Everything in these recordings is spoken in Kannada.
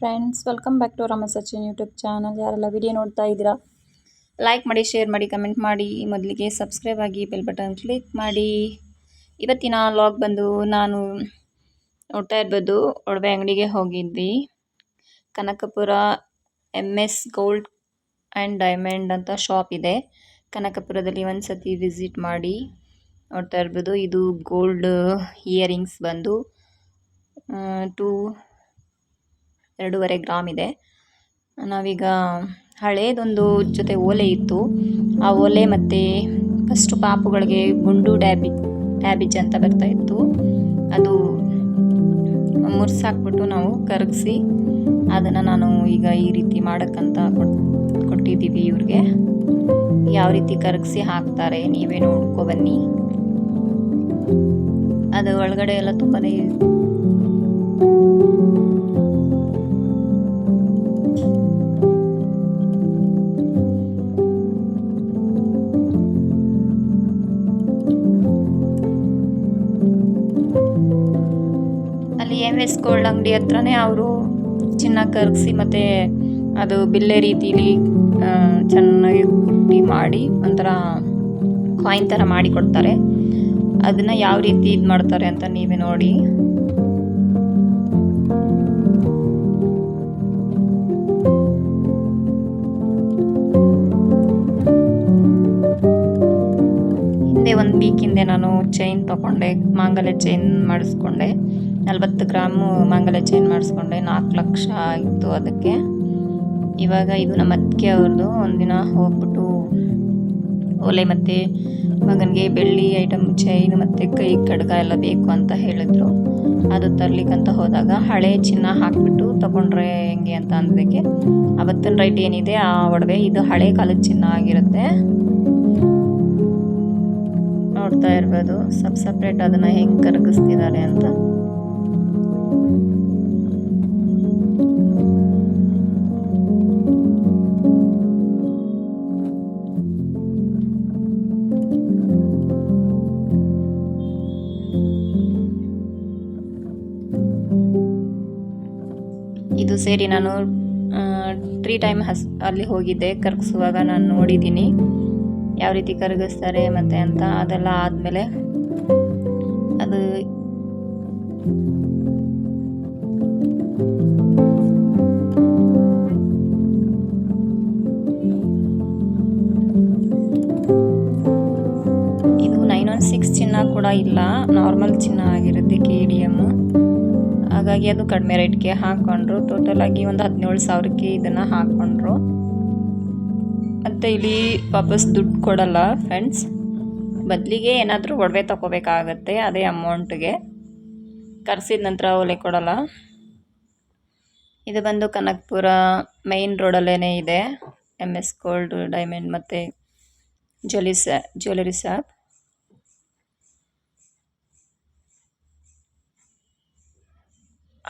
Friends welcome back to Rama Sachin YouTube channel ಯಾರೆಲ್ಲ ವಿಡಿಯೋ ನೋಡ್ತಾ ಇದ್ದೀರಾ ಲೈಕ್ ಮಾಡಿ ಶೇರ್ ಮಾಡಿ ಕಮೆಂಟ್ ಮಾಡಿ ಮೊದಲಿಗೆ ಸಬ್ಸ್ಕ್ರೈಬ್ ಆಗಿ ಬೆಲ್ ಬಟನ್ ಕ್ಲಿಕ್ ಮಾಡಿ. ಇವತ್ತಿನ ಲಾಗ್ ಬಂದು ನಾನು ನೋಡ್ತಾ ಇರ್ಬೋದು, ಒಡವೆ ಅಂಗಡಿಗೆ ಹೋಗಿದ್ವಿ. Kanakapura M S gold and diamond ಅಂತ ಶಾಪ್ ಇದೆ. ಕನಕಪುರದಲ್ಲಿ ಒಂದು ಸತಿ ವಿಸಿಟ್ ಮಾಡಿ ನೋಡ್ತಾ ಇರ್ಬೋದು. ಇದು ಗೋಲ್ಡ್ ಇಯರಿಂಗ್ಸ್ ಬಂದು ಟೂ ಎರಡೂವರೆ ಗ್ರಾಮ್ ಇದೆ. ನಾವೀಗ ಹಳೇದೊಂದು ಜೊತೆ ಓಲೆ ಇತ್ತು. ಆ ಓಲೆ ಮತ್ತು ಫಸ್ಟು ಪಾಪುಗಳಿಗೆ ಗುಂಡು ಡ್ಯಾಬಿ, ಡ್ಯಾಬಿಜ್ ಅಂತ ಬರ್ತಾ ಇತ್ತು. ಅದು ಮುರ್ಸಾಕ್ಬಿಟ್ಟು ನಾವು ಕರಗಿಸಿ ಅದನ್ನು ನಾನು ಈಗ ಈ ರೀತಿ ಮಾಡೋಕ್ಕಂತ ಕೊಟ್, ಕೊಟ್ಟಿದ್ದೀವಿ ಇವ್ರಿಗೆ. ಯಾವ ರೀತಿ ಕರಗಿಸಿ ಹಾಕ್ತಾರೆ ನೀವೇ ನೋಡ್ಕೊ ಬನ್ನಿ. ಅದು ಒಳಗಡೆ ಎಲ್ಲ ತುಂಬಾ ಗೋಲ್ಡ್ ಅಂಗಡಿ ಹತ್ರನೇ ಅವರು ಚಿನ್ನ ಕರಗಿಸಿ ಮತ್ತು ಅದು ಬಿಲ್ಲೆ ರೀತಿಲಿ ಚೆನ್ನಾಗಿ ಕುಟ್ಟಿ ಮಾಡಿ ಒಂಥರ ಕಾಯಿನ್ ಥರ ಮಾಡಿ ಕೊಡ್ತಾರೆ. ಅದನ್ನು ಯಾವ ರೀತಿ ಇದು ಮಾಡ್ತಾರೆ ಅಂತ ನೀವೇ ನೋಡಿ. ಹಿಂದೆ ಒಂದು ವೀಕಿಂದೆ ನಾನು ಚೈನ್ ತಗೊಂಡೆ, ಮಾಂಗಲ್ಯ ಚೈನ್ ಮಾಡಿಸ್ಕೊಂಡೆ. ನಲ್ವತ್ತು ಗ್ರಾಮು ಮಾಂಗಲ್ಯ ಚೈನ್ ಮಾಡಿಸ್ಕೊಂಡೆ, ನಾಲ್ಕು ಲಕ್ಷ ಆಯಿತು ಅದಕ್ಕೆ. ಇವಾಗ ಇದು ನಮ್ಮ ಅತ್ತಿಗೆ ಅವ್ರದ್ದು ಒಂದಿನ ಹೋಗ್ಬಿಟ್ಟು ಒಲೆ ಮತ್ತು ಮಗನಿಗೆ ಬೆಳ್ಳಿ ಐಟಮ್ ಚೈನ್ ಮತ್ತು ಕೈ ಕಡ್ಗ ಎಲ್ಲ ಬೇಕು ಅಂತ ಹೇಳಿದ್ರು. ಅದು ತರ್ಲಿಕ್ಕಂತ ಹೋದಾಗ ಹಳೆ ಚಿನ್ನ ಹಾಕ್ಬಿಟ್ಟು ತಗೊಂಡ್ರೆ ಹೆಂಗೆ ಅಂತ ಅಂದಕ್ಕೆ ಅವತ್ತಿನ ರೈಟ್ ಏನಿದೆ ಆ ಒಡವೆ, ಇದು ಹಳೆ ಕಾಲದ ಚಿನ್ನ ಆಗಿರುತ್ತೆ. ನೋಡ್ತಾ ಇರ್ಬೋದು ಸಪ್ ಸಪ್ರೇಟ್ ಅದನ್ನ ಹೆಂಗೆ ಕರಗಿಸ್ತಿದ್ದಾರೆ ಅಂತ. ಸೇರಿ ನಾನು ತ್ರೀ ಟೈಮ್ ಹಸ್, ಅಲ್ಲಿ ಹೋಗಿದ್ದೆ, ಕರಗಿಸುವಾಗ ನಾನು ನೋಡಿದ್ದೀನಿ. ಯಾವ ರೀತಿ ಕರಗಿಸ್ತಾರೆ ಮತ್ತೆ ಅಂತ, ಅದೆಲ್ಲ ಆದಮೇಲೆ ಅದು ಇದು ನೈನ್ ಒನ್ ಸಿಕ್ಸ್ ಚಿನ್ನ ಕೂಡ ಇಲ್ಲ. ನಾರ್ಮಲ್ ಚಿನ್ನ ಆಗಿರುತ್ತೆ ಕೆ ಡಿ ಎಂ ಹಾಗಾಗಿ ಅದು ಕಡಿಮೆ ರೇಟ್ಗೆ ಹಾಕ್ಕೊಂಡ್ರು ಟೋಟಲಾಗಿ ಒಂದು ಹದಿನೇಳು ಸಾವಿರಕ್ಕೆ ಇದನ್ನು ಹಾಕ್ಕೊಂಡ್ರು ಮತ್ತು ಇಲ್ಲಿ ವಾಪಸ್ ದುಡ್ಡು ಕೊಡಲ್ಲ ಫ್ರೆಂಡ್ಸ್ ಬದಲಿಗೆ ಏನಾದರೂ ಒಡವೆ ತಗೋಬೇಕಾಗತ್ತೆ, ಅದೇ ಅಮೌಂಟ್ಗೆ ಕರೆಸಿದ ನಂತರ ಒಲೆ ಕೊಡಲ್ಲ. ಇದು ಬಂದು ಕನಕಪುರ ಮೈನ್ ರೋಡಲ್ಲೇ ಇದೆ. ಎಂ ಎಸ್ ಗೋಲ್ಡ್ ಡೈಮಂಡ್ ಮತ್ತು ಜ್ಯುವೆಲಿ ಜ್ಯುವೆಲರಿ ಶಾಪ್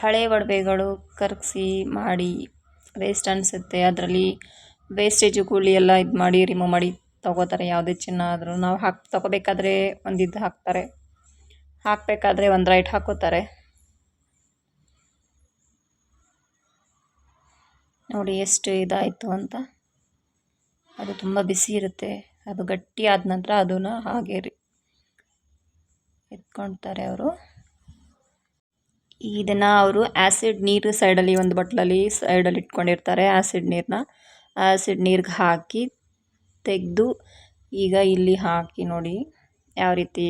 ಹಳೆ ಒಡವೆಗಳು ಕರಗಿಸಿ ಮಾಡಿ ವೇಸ್ಟ್ ಅನಿಸುತ್ತೆ. ಅದರಲ್ಲಿ ವೇಸ್ಟೇಜು ಗೂಳಿ ಎಲ್ಲ ಇದು ಮಾಡಿ, ರಿಮೂವ್ ಮಾಡಿ ತಗೋತಾರೆ. ಯಾವುದೇ ಚಿನ್ನ ಆದರೂ ನಾವು ಹಾಕಿ, ತಗೋಬೇಕಾದ್ರೆ ಒಂದು ಇದು ಹಾಕ್ತಾರೆ. ಹಾಕಬೇಕಾದ್ರೆ ಒಂದು ರೈಟ್ ಹಾಕೋತಾರೆ. ನೋಡಿ ಎಷ್ಟು ಇದಾಯಿತು ಅಂತ. ಅದು ತುಂಬ ಬಿಸಿ ಇರುತ್ತೆ. ಅದು ಗಟ್ಟಿ ಆದ ನಂತರ ಅದನ್ನು ಹಾಗೆ ಎತ್ಕೊಳ್ತಾರೆ ಅವರು. ಇದನ್ನು ಅವರು ಆ್ಯಸಿಡ್ ನೀರು ಸೈಡಲ್ಲಿ ಒಂದು ಬಟ್ಲಲ್ಲಿ ಸೈಡಲ್ಲಿ ಇಟ್ಕೊಂಡಿರ್ತಾರೆ ಆ್ಯಸಿಡ್ ನೀರನ್ನ ಆ್ಯಸಿಡ್ ನೀರಿಗೆ ಹಾಕಿ ತೆಗೆದು ಈಗ ಇಲ್ಲಿ ಹಾಕಿ ನೋಡಿ ಯಾವ ರೀತಿ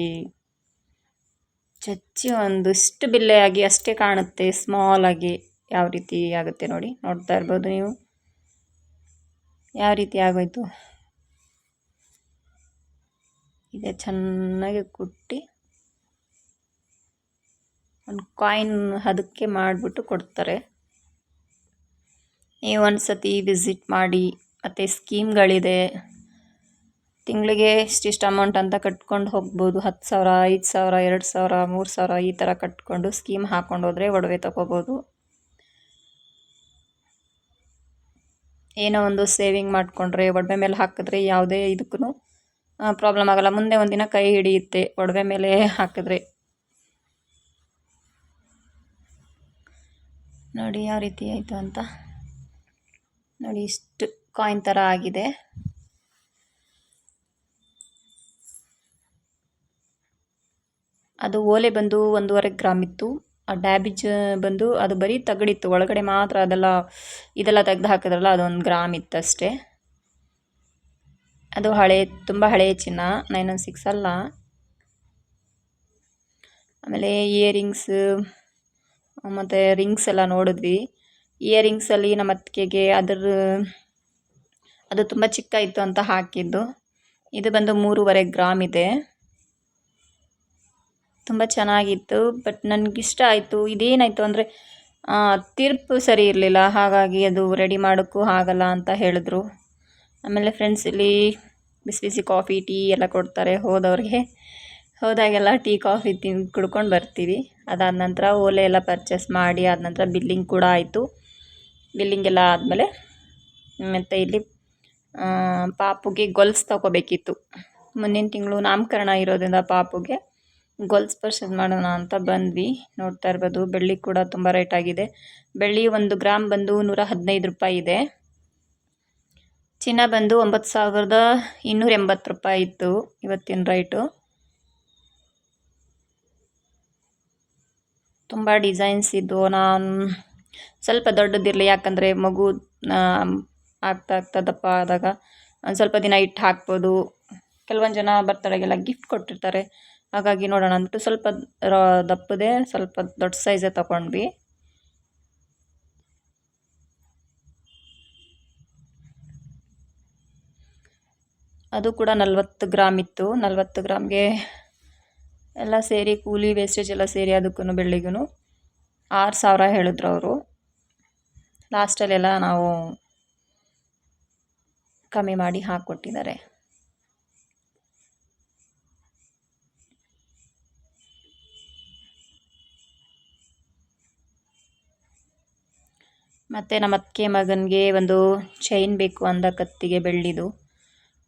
ಚಚ್ಚಿ ಒಂದಿಷ್ಟು ಬಿಲ್ಲೆಯಾಗಿ ಅಷ್ಟೇ ಕಾಣುತ್ತೆ ಸ್ಮಾಲ್ ಆಗಿ ಯಾವ ರೀತಿ ಆಗುತ್ತೆ ನೋಡಿ. ನೋಡ್ತಾ ಇರ್ಬೋದು ನೀವು. ಯಾವ ರೀತಿ ಆಗೋಯ್ತು? ಇದೆ ಚೆನ್ನಾಗಿ ಕುಟ್ಟಿ ಒಂದು ಕಾಯಿನ್ ಅದಕ್ಕೆ ಮಾಡಿಬಿಟ್ಟು ಕೊಡ್ತಾರೆ. ನೀವು ಒಂದು ಸತಿ ವಿಸಿಟ್ ಮಾಡಿ, ಮತ್ತು ಸ್ಕೀಮ್ಗಳಿದೆ ತಿಂಗಳಿಗೆ ಇಷ್ಟಿಷ್ಟು ಅಮೌಂಟ್ ಅಂತ ಕಟ್ಕೊಂಡು ಹೋಗ್ಬೋದು. ಹತ್ತು ಸಾವಿರ, ಐದು ಸಾವಿರ, ಎರಡು ಸಾವಿರ, ಮೂರು ಸಾವಿರ ಈ ಥರ ಕಟ್ಕೊಂಡು ಸ್ಕೀಮ್ ಹಾಕ್ಕೊಂಡು ಹೋದರೆ ಒಡವೆ ತಗೋಬೋದು. ಏನೋ ಒಂದು ಸೇವಿಂಗ್ ಮಾಡಿಕೊಂಡ್ರೆ, ಒಡವೆ ಮೇಲೆ ಹಾಕಿದ್ರೆ ಯಾವುದೇ ಇದಕ್ಕೂ ಪ್ರಾಬ್ಲಮ್ ಆಗೋಲ್ಲ. ಮುಂದೆ ಒಂದಿನ ಕೈ ಹಿಡಿಯುತ್ತೆ, ಒಡವೆ ಮೇಲೆ ಹಾಕಿದ್ರೆ. ನೋಡಿ ಯಾವ ರೀತಿ ಆಯಿತು ಅಂತ. ನೋಡಿ ಇಷ್ಟು ಕಾಯಿನ್ ಥರ ಆಗಿದೆ. ಅದು ಓಲೆ ಬಂದು ಒಂದೂವರೆ ಗ್ರಾಮ್ ಇತ್ತು. ಆ ಡ್ಯಾಬೇಜ್ ಬಂದು ಅದು ಬರೀ ತಗಡಿತ್ತು. ಒಳಗಡೆ ಮಾತ್ರ ಅದೆಲ್ಲ, ಇದೆಲ್ಲ ತೆಗ್ದು ಹಾಕಿದ್ರಲ್ಲ, ಅದೊಂದು ಗ್ರಾಮ್ ಇತ್ತಷ್ಟೇ ಅದು ಹಳೆ, ತುಂಬ ಹಳೆಯ ಚಿನ್ನ ನೈನ್ ಒನ್ ಸಿಕ್ಸ್ ಅಲ್ಲ. ಆಮೇಲೆ ಇಯರಿಂಗ್ಸ್ ಮತ್ತು ರಿಂಗ್ಸ್ ಎಲ್ಲ ನೋಡಿದ್ವಿ. ಇಯರಿಂಗ್ಸಲ್ಲಿ ನಮ್ಮ ಅತ್ತಿಗೆಗೆ ಅದರ, ಅದು ತುಂಬ ಚಿಕ್ಕ ಇತ್ತು ಅಂತ ಹಾಕಿದ್ದು. ಇದು ಬಂದು ಮೂರುವರೆ ಗ್ರಾಮ್ ಇದೆ. ತುಂಬ ಚೆನ್ನಾಗಿತ್ತು ಬಟ್ ನನಗಿಷ್ಟ ಆಯಿತು. ಇದೇನಾಯಿತು ಅಂದರೆ ತಿರುಪು ಸರಿ ಇರಲಿಲ್ಲ, ಹಾಗಾಗಿ ಅದು ರೆಡಿ ಮಾಡೋಕ್ಕೂ ಆಗಲ್ಲ ಅಂತ ಹೇಳಿದ್ರು. ಆಮೇಲೆ ಫ್ರೆಂಡ್ಸ್ ಇಲ್ಲಿ ಬಿಸಿ ಬಿಸಿ ಕಾಫಿ ಟೀ ಎಲ್ಲ ಕೊಡ್ತಾರೆ ಹೋದವ್ರಿಗೆ. ಹೋದಾಗೆಲ್ಲ ಟೀ ಕಾಫಿ ತಿನ್, ಕುಡ್ಕೊಂಡು ಬರ್ತೀವಿ. ಅದಾದ ನಂತರ ಓಲೆ ಎಲ್ಲ ಪರ್ಚೇಸ್ ಮಾಡಿ ಆದ ನಂತರ ಬಿಲ್ಲಿಂಗ್ ಕೂಡ ಆಯಿತು. ಬಿಲ್ಲಿಂಗ್ ಎಲ್ಲ ಆದಮೇಲೆ ಮತ್ತು ಇಲ್ಲಿ ಪಾಪುಗೆ ಗೊಲ್ಸ್ ತಗೋಬೇಕಿತ್ತು. ಮುಂದಿನ ತಿಂಗಳು ನಾಮಕರಣ ಇರೋದ್ರಿಂದ ಪಾಪುಗೆ ಗೊಲ್ಸ್ ಪರ್ಚೇಸ್ ಮಾಡೋಣ ಅಂತ ಬಂದ್ವಿ. ನೋಡ್ತಾ ಇರ್ಬೋದು, ಬೆಳ್ಳಿ ಕೂಡ ತುಂಬ ರೇಟ್ ಆಗಿದೆ. ಬೆಳ್ಳಿ ಒಂದು ಗ್ರಾಮ್ ಬಂದು ನೂರ ಹದಿನೈದು ರೂಪಾಯಿ ಇದೆ. ಚಿನ್ನ ಬಂದು ಒಂಬತ್ತು ಸಾವಿರದ ಇನ್ನೂರ ಎಂಬತ್ತು ರೂಪಾಯಿ ಇತ್ತು ಇವತ್ತಿನ ರೈಟು ತುಂಬ ಡಿಸೈನ್ಸ್ ಇದ್ದು ನಾನು ಸ್ವಲ್ಪ ದೊಡ್ಡದಿರಲಿ, ಯಾಕಂದರೆ ಮಗು ಆಗ್ತಾ ಆಗ್ತಾ ದಪ್ಪ ಆದಾಗ ಒಂದು ಸ್ವಲ್ಪ ದಿನ ಇಟ್ಟು ಹಾಕ್ಬೋದು. ಕೆಲವೊಂದು ಜನ ಬರ್ತಡೆಗೆಲ್ಲ ಗಿಫ್ಟ್ ಕೊಟ್ಟಿರ್ತಾರೆ. ಹಾಗಾಗಿ ನೋಡೋಣ ಅಂದ್ಬಿಟ್ಟು ಸ್ವಲ್ಪ ದಪ್ಪದೆ ಸ್ವಲ್ಪ ದೊಡ್ಡ ಸೈಜೇ ತಗೊಂಡ್ವಿ. ಅದು ಕೂಡ ನಲ್ವತ್ತು ಗ್ರಾಮ್ ಇತ್ತು. ನಲ್ವತ್ತು ಗ್ರಾಮ್ಗೆ ಎಲ್ಲ ಸೇರಿ ಕೂಲಿ ವೇಸ್ಟೇಜ್ ಎಲ್ಲ ಸೇರಿ ಅದಕ್ಕೂ ಬೆಳ್ಳಿಗೂ ಆರು ಸಾವಿರ ಹೇಳಿದ್ರು ಅವರು. ಲಾಸ್ಟಲ್ಲೆಲ್ಲ ನಾವು ಕಮ್ಮಿ ಮಾಡಿ ಹಾಕ್ಕೊಟ್ಟಿದ್ದಾರೆ. ಮತ್ತು ನಮ್ಮ ಅತ್ತಿಗೆ ಮಗನಿಗೆ ಒಂದು ಚೈನ್ ಬೇಕು ಅಂದ ಕತ್ತಿಗೆ ಬೆಳ್ಳಿದು.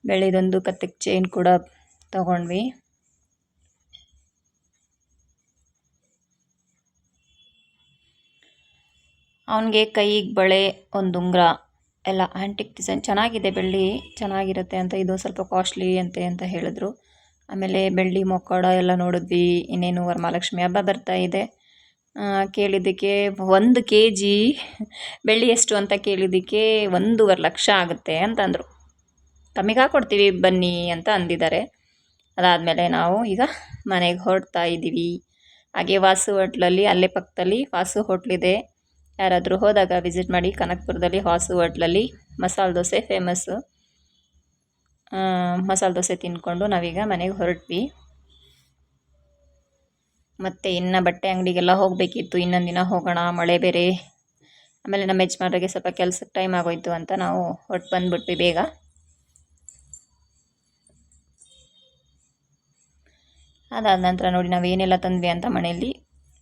ಬೆಳ್ಳಿದೊಂದು ಕತ್ತಿಗೆ ಚೈನ್ ಕೂಡ ತಗೊಂಡ್ವಿ. ಅವನಿಗೆ ಕೈಗೆ ಬಳೆ, ಒಂದು ಉಂಗುರ, ಎಲ್ಲ ಆ್ಯಂಟಿಕ್ ಡಿಸೈನ್ ಚೆನ್ನಾಗಿದೆ ಬೆಳ್ಳಿ, ಚೆನ್ನಾಗಿರುತ್ತೆ ಅಂತ, ಇದು ಸ್ವಲ್ಪ ಕಾಸ್ಟ್ಲಿ ಅಂತೆ ಅಂತ ಹೇಳಿದ್ರು. ಆಮೇಲೆ ಬೆಳ್ಳಿ ಮೊಕ್ಕಡ ಎಲ್ಲ ನೋಡಿದ್ವಿ, ಇನ್ನೇನು ವರಮಹಾಲಕ್ಷ್ಮಿ ಹಬ್ಬ ಬರ್ತಾ ಇದೆ. ಕೇಳಿದ್ದಕ್ಕೆ ಒಂದು ಕೆ ಜಿ ಬೆಳ್ಳಿ ಎಷ್ಟು ಅಂತ ಕೇಳಿದ್ದಕ್ಕೆ ಒಂದೂವರೆ ಲಕ್ಷ ಆಗುತ್ತೆ ಅಂತಂದರು ಕಮ್ಮಿಗೆ ಹಾಕ್ಕೊಡ್ತೀವಿ ಬನ್ನಿ ಅಂತ ಅಂದಿದ್ದಾರೆ. ಅದಾದಮೇಲೆ ನಾವು ಈಗ ಮನೆಗೆ ಹೊರಡ್ತಾ ಇದ್ದೀವಿ ಹಾಗೆ ವಾಸು ಹೋಟ್ಲಲ್ಲಿ ಅಲ್ಲೇ ಪಕ್ಕದಲ್ಲಿ ವಾಸು ಹೋಟ್ಲಿದೆ ಯಾರಾದರೂ ಹೋದಾಗ ವಿಸಿಟ್ ಮಾಡಿ ಕನಕಪುರದಲ್ಲಿ ಹಾಸು ಹೋಟ್ಲಲ್ಲಿ ಮಸಾಲೆ ದೋಸೆ ಫೇಮಸ್ಸು ಮಸಾಲೆ ದೋಸೆ ತಿನ್ಕೊಂಡು ನಾವೀಗ ಮನೆಗೆ ಹೊರಟ್ವಿ. ಮತ್ತು ಇನ್ನು ಬಟ್ಟೆ ಅಂಗಡಿಗೆಲ್ಲ ಹೋಗಬೇಕಿತ್ತು. ಇನ್ನೊಂದು ದಿನ ಹೋಗೋಣ, ಮಳೆ ಬೇರೆ. ಆಮೇಲೆ ನಮ್ಮ ಯಜಮಾನ್ರಿಗೆ ಸ್ವಲ್ಪ ಕೆಲ್ಸಕ್ಕೆ ಟೈಮ್ ಆಗೋಯ್ತು ಅಂತ ನಾವು ಹೊಟ್ಟು ಬಂದುಬಿಟ್ವಿ ಬೇಗ. ಅದಾದ ನಂತರ ನೋಡಿ ನಾವು ಏನೆಲ್ಲ ತಂದ್ವಿ ಅಂತ ಮನೆಯಲ್ಲಿ.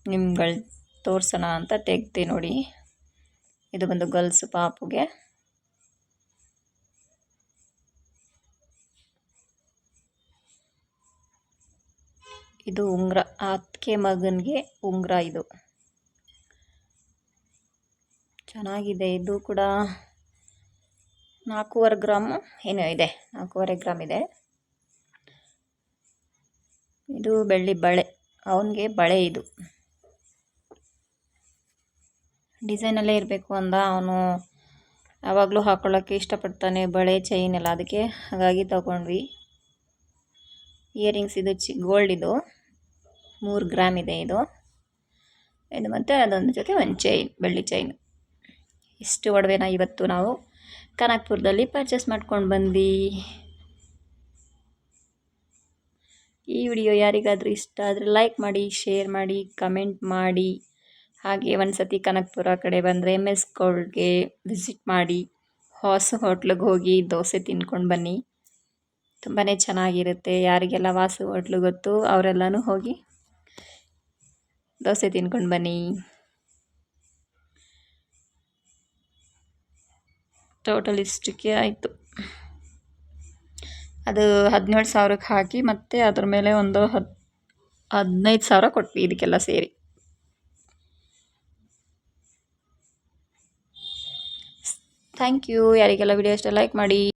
ನಿಮ್ಗಳು ತೋರಿಸೋಣ ಅಂತ ತೆಗ್ದೆ ನೋಡಿ. ಇದು ಬಂದು ಗರ್ಲ್ಸ್ ಪಾಪುಗೆ. ಇದು ಉಂಗುರ ಅತ್ತಿಗೆ ಮಗನಿಗೆ ಉಂಗುರ ಇದು. ಚೆನ್ನಾಗಿದೆ, ಇದು ಕೂಡ ನಾಲ್ಕೂವರೆ ಗ್ರಾಮು ಏನೋ ಇದೆ, ನಾಲ್ಕೂವರೆ ಗ್ರಾಮ್ ಇದೆ. ಇದು ಬೆಳ್ಳಿ ಬಳೆ, ಅವನಿಗೆ ಬಳೆ ಇದು. ಡಿಸೈನಲ್ಲೇ ಇರಬೇಕು ಅಂದ ಅವನು. ಯಾವಾಗಲೂ ಹಾಕ್ಕೊಳ್ಳೋಕ್ಕೆ ಇಷ್ಟಪಡ್ತಾನೆ ಬಳೆ ಚೈನ್ ಎಲ್ಲ. ಅದಕ್ಕೆ ಹಾಗಾಗಿ ತಗೊಂಡ್ವಿ. ಇಯರಿಂಗ್ಸ್ ಇದು ಚಿ ಗೋಲ್ಡ್ ಇದು. ಮೂರು ಗ್ರಾಮ್ ಇದೆ ಇದು. ಇದು ಮತ್ತು ಅದೊಂದು ಜೊತೆ ಒಂದು ಚೈನ್ ಬೆಳ್ಳಿ ಚೈನ್ ಇಷ್ಟು ಒಡವೆನ ಇವತ್ತು ನಾವು ಕನಕ್ಪುರದಲ್ಲಿ ಪರ್ಚೇಸ್ ಮಾಡ್ಕೊಂಡು ಬಂದ್ವಿ. ಈ ವಿಡಿಯೋ ಯಾರಿಗಾದರೂ ಇಷ್ಟ ಆದರೆ ಲೈಕ್ ಮಾಡಿ ಶೇರ್ ಮಾಡಿ ಕಮೆಂಟ್ ಮಾಡಿ. ಹಾಗೆ ಒಂದು ಸತಿ ಕನಕಪುರ ಕಡೆ ಬಂದರೆ ಎಂ ಎಸ್ ಗೋಲ್ಡ್ಗೆ ವಿಸಿಟ್ ಮಾಡಿ ಹೊಸ ಹೋಟ್ಲಿಗೆ ಹೋಗಿ ದೋಸೆ ತಿನ್ಕೊಂಡು ಬನ್ನಿ. ತುಂಬಾ ಚೆನ್ನಾಗಿರುತ್ತೆ. ಯಾರಿಗೆಲ್ಲ ವಾಸು ಹೋಟ್ಲು ಗೊತ್ತು, ಅವರೆಲ್ಲನೂ ಹೋಗಿ ದೋಸೆ ತಿನ್ಕೊಂಡು ಬನ್ನಿ. ಟೋಟಲ್ ಇಷ್ಟಕ್ಕೆ ಆಯಿತು. ಅದು ಹದಿನೇಳು ಸಾವಿರಕ್ಕೆ ಹಾಕಿ ಮತ್ತೆ ಅದ್ರ ಮೇಲೆ ಒಂದು ಹತ್ತು ಹದಿನೈದು ಸಾವಿರ ಕೊಟ್ವಿ ಇದಕ್ಕೆಲ್ಲ ಸೇರಿ. Thank you. ಯಾರಿಗೆಲ್ಲ ವಿಡಿಯೋ ಇಷ್ಟ ಲೈಕ್ ಮಾಡಿ.